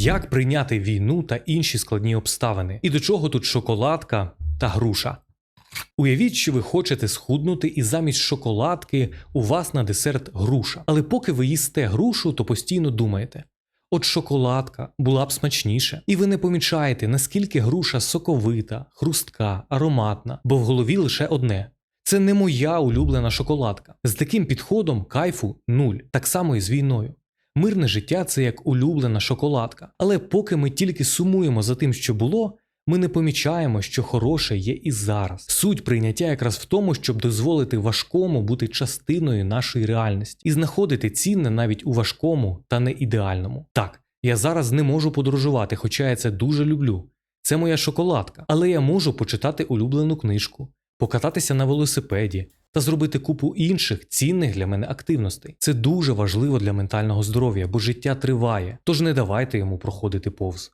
Як прийняти війну та інші складні обставини? І до чого тут шоколадка та груша? Уявіть, що ви хочете схуднути, і замість шоколадки у вас на десерт груша. Але поки ви їсте грушу, то постійно думаєте. От шоколадка була б смачніше, і ви не помічаєте, наскільки груша соковита, хрустка, ароматна, бо в голові лише одне. Це не моя улюблена шоколадка. З таким підходом кайфу нуль, так само і з війною. Мирне життя це як улюблена шоколадка. Але поки ми тільки сумуємо за тим, що було, ми не помічаємо, що хороше є і зараз. Суть прийняття якраз в тому, щоб дозволити важкому бути частиною нашої реальності і знаходити цінне навіть у важкому та не ідеальному. Так, я зараз не можу подорожувати, хоча я це дуже люблю. Це моя шоколадка, але я можу почитати улюблену книжку, покататися на велосипеді та зробити купу інших цінних для мене активностей. Це дуже важливо для ментального здоров'я, бо життя триває, тож не давайте йому проходити повз.